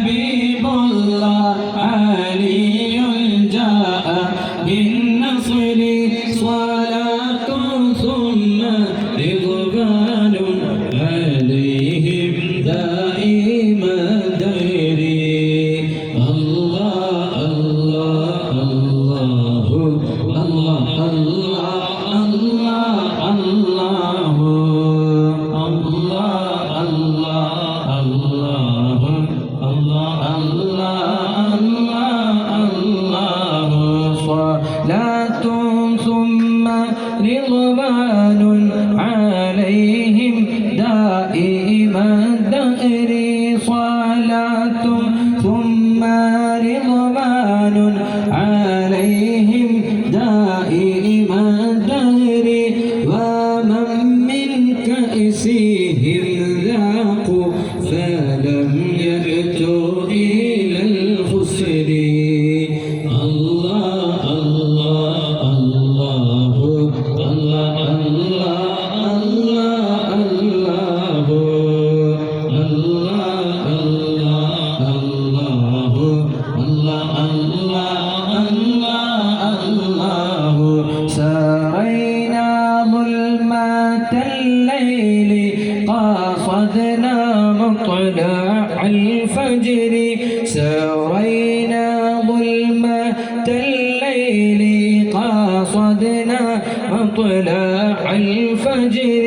حبيب الله علي جاء بالنصر صلاة ثم رضوان عليهم دائم الدهر ومن من كأسهم ذاقوا فلم يأتوا إلى الخسر. الله الله الله الله الله. قاصدنا مطلع الفجر سرينا ظلمات الليل قاصدنا مطلع الفجر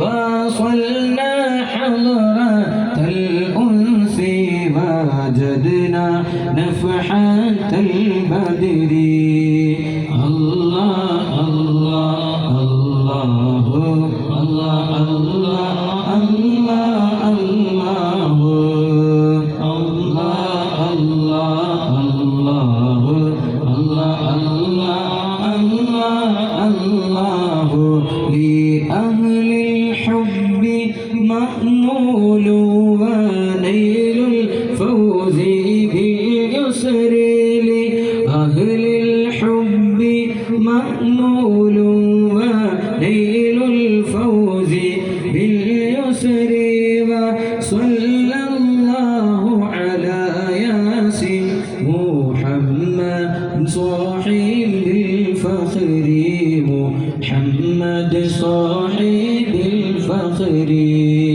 وصلنا حضرة الأنس وجدنا نفحة البدر. الله الله الله محمول ونيل الفوز باليسر لأهل الحب محمول ونيل الفوز باليسر وصلى الله على ياسين محمد صاحب الفخر محمد صاحب خيري.